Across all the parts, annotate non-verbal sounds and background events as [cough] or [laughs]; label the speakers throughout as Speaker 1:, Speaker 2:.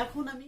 Speaker 1: এখন আমি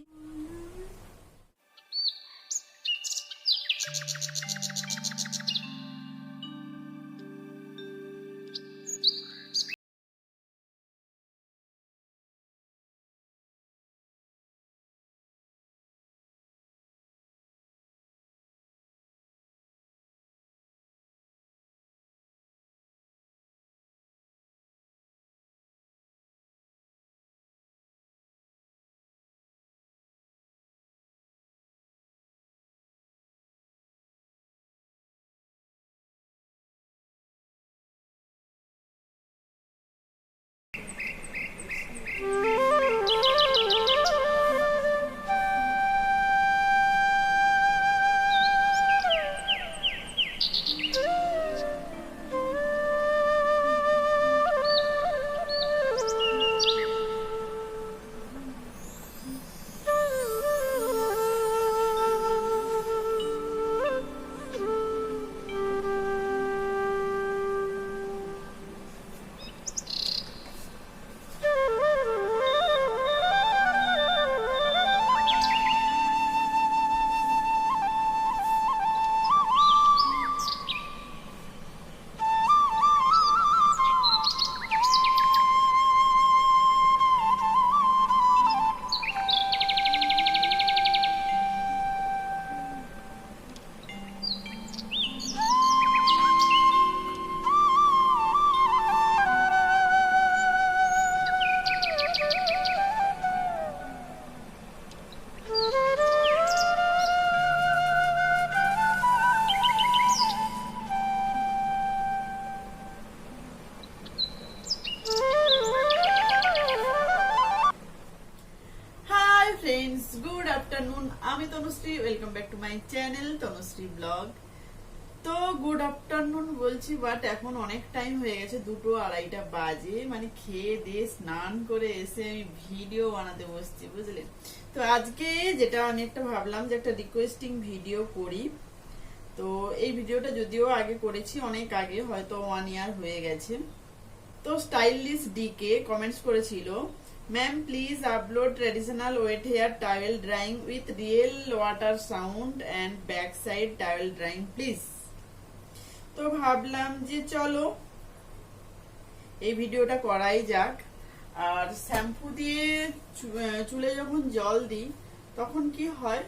Speaker 1: my channel Tanushree blog তো গুড আফটারনুন বলছি বাট এখন অনেক টাইম হয়ে গেছে, দুটো আড়াইটা বাজে। মানে খেয়ে দিয়ে স্নান করে এসে আমি ভিডিও বানাতে বসছি বুঝলেন তো আজকে যেটা আমি একটা ভাবলাম যে একটা রিকোয়েস্টিং ভিডিও করি। তো এই ভিডিওটা যদিও আগে করেছি, অনেক আগে, হয়তো ওয়ান ইয়ার হয়ে গেছে। তো স্টাইলিশ ডিকে কমেন্টস করেছিল ma'am please upload traditional wet hair towel drying with real water sound and back side towel drying please তো ভাবলাম যে চলো, এই ভিডিওটা করাই যাক। আর শ্যাম্পু দিয়ে চুলে যখন জল দিই, তখন কি হয়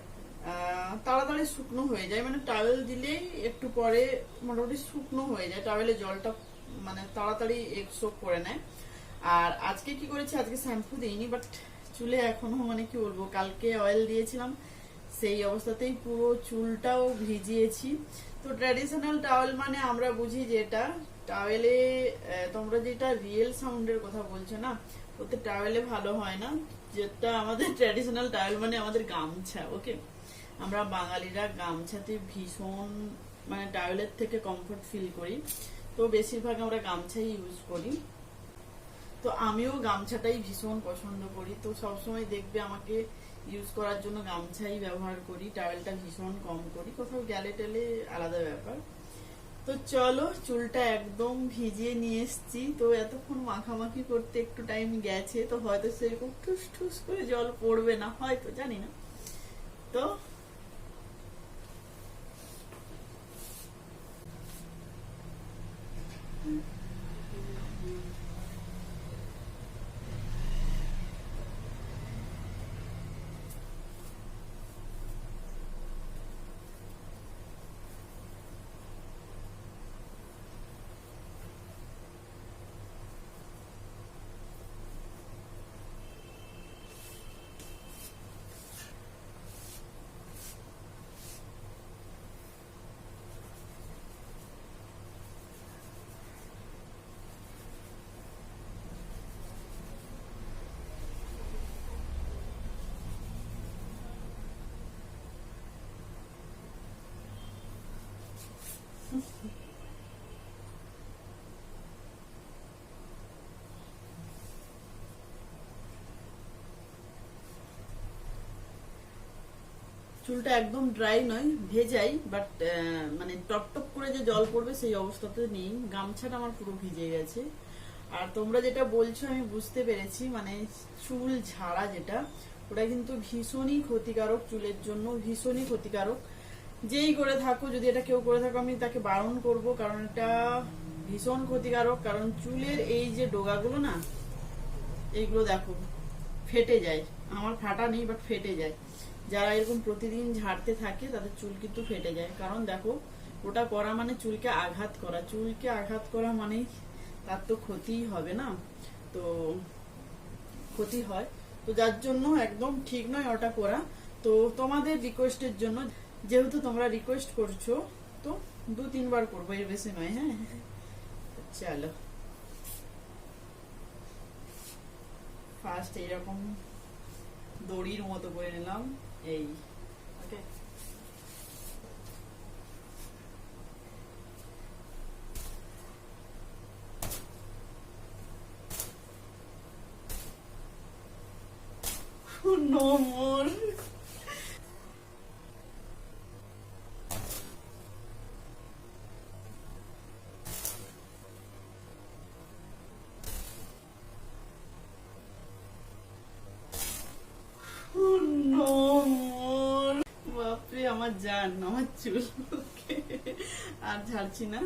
Speaker 1: তাড়াতাড়ি শুকনো হয়ে যায়। মানে টাওয়েল দিলেই একটু পরে মোটামুটি শুকনো হয়ে যায়। টাওয়েলে জলটা মানে তাড়াতাড়ি সোপ করে নেয়। আর আজকে কি করেছি? আজকে শ্যাম্পু দিইনি বাট চুলে এখনও মানে কি বলব, কালকে অয়েল দিয়েছিলাম। সেই অবস্থাতেই পুরো চুলটাও ভিজিয়েছি। তো ট্র্যাডিশনাল টাওয়েল মানে আমরা বুঝি যেটা টাওয়েলে তোমরা যেটা রিয়েল সাউন্ডের কথা বলছো না, ওতে টাওয়েলে ভালো হয় না। যেটা আমাদের [laughs] ট্র্যাডিশনাল টাওয়েল মানে আমাদের গামছা ওকে আমরা বাঙালিরা গামছাতে ভীষণ মানে টাওয়েলের থেকে কমফোর্ট ফিল করি। তো বেশিরভাগ আমরা গামছাই ইউজ করি। তো আমিও গামছাটাই ভীষণ পছন্দ করি। তো সবসময় দেখবে আমাকে ইউজ করার জন্য গামছাই ব্যবহার করি, টাওয়েলটা ভীষণ কম করি। কোথাও গেলে টেলে আলাদা ব্যাপার। তো চলো, চুলটা একদম ভিজিয়ে নিয়ে এসছি। তো এতক্ষণ মাখামাখি করতে একটু টাইম গেছে, তো হয়তো সেরকম ঠুস ঠুস করে জল পড়বে না, হয়তো, জানি না। তো চুলটা একদম ড্রাই নয়, ভেজাই বাট মানে টপ টপ করে যে জল পড়বে সেই অবস্থাতে নেই। গামছাটা আমার পুরো ভিজে গেছে। আর তোমরা যেটা বলছো, আমি বুঝতে পেরেছি মানে চুল ঝাড়া যেটা, ওটা কিন্তু ভীষণই ক্ষতিকারক চুলের জন্য, ভীষণই ক্ষতিকারক। যেই করে থাকো, যদি এটা কেউ করে থাকো, আমি তাকে বারণ করব। কারণ এটা ভীষণ ক্ষতিকারক। কারণ চুলের এই যে ডোগাগুলো না, এইগুলো দেখো, ফেটে যায়। আমার ফাটা নেই বাট ফেটে যায়। যারা এরকম প্রতিদিন ঝাড়তে থাকে, তাদের চুল কিন্তু ফেটে যায়। কারণ দেখো, ওটা করা মানে চুলকে আঘাত করা। চুলকে আঘাত করা মানেই তার তো ক্ষতিই হবে না। তো ক্ষতি হয়। তো যার জন্য একদম ঠিক নয় ওটা করা তো তোমাদের রিকোয়েস্টের জন্য যেহেতু তোমরা রিকোয়েস্ট করছ তো দু তিনবার করব এর বেশি নয় হ্যাঁ? চলো। ফার্স্ট এইরকম দড়ির মতো করে নিলাম এই। ওকে [laughs] no more আমার জান আমার চুল আর ঝাড়ছি না।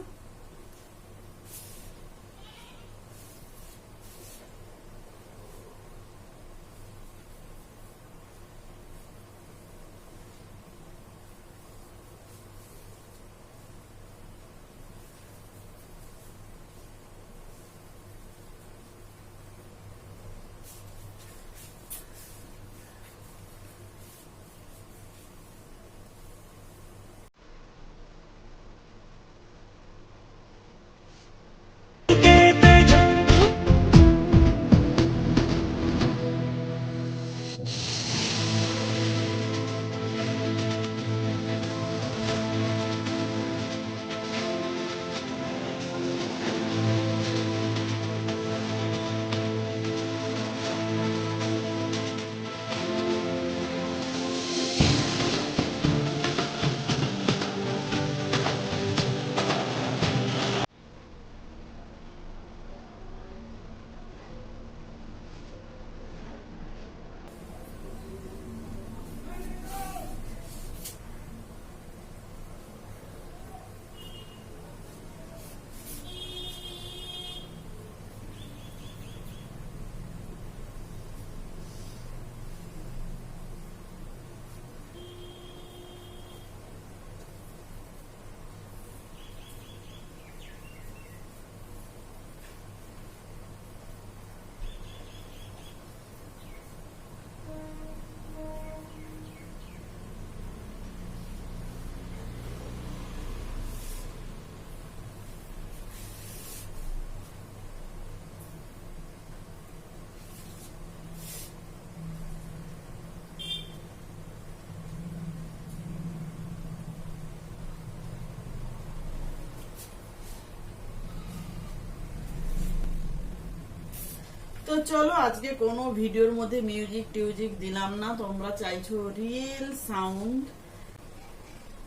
Speaker 1: চলো, আজকে কোনো ভিডিওর মধ্যে মিউজিক টিউজিক দিলাম না, তোমরা চাইছো রিয়েল সাউন্ড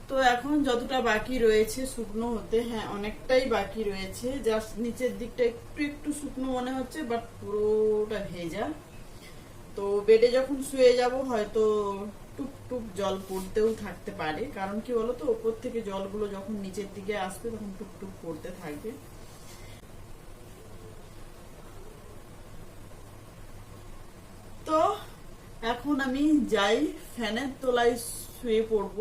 Speaker 1: তো এখন যতটা বাকি রয়েছে শুকনো হতে হ্যাঁ অনেকটাই বাকি রয়েছে। জাস্ট নিচের দিকটা একটু একটু শুকনো মনে হচ্ছে বাট পুরোটা ভেজা। তো বেডে যখন শুয়ে যাব, হয়তো টুপ জল পড়তেও থাকতে পারে। কারণ কি বলতো, ওপর থেকে জলগুলো যখন নিচের দিকে আসবে, তখন টুপ পড়তে থাকবে তো এখন আমি যাই ফ্যানের তলায় শুয়ে পড়ব।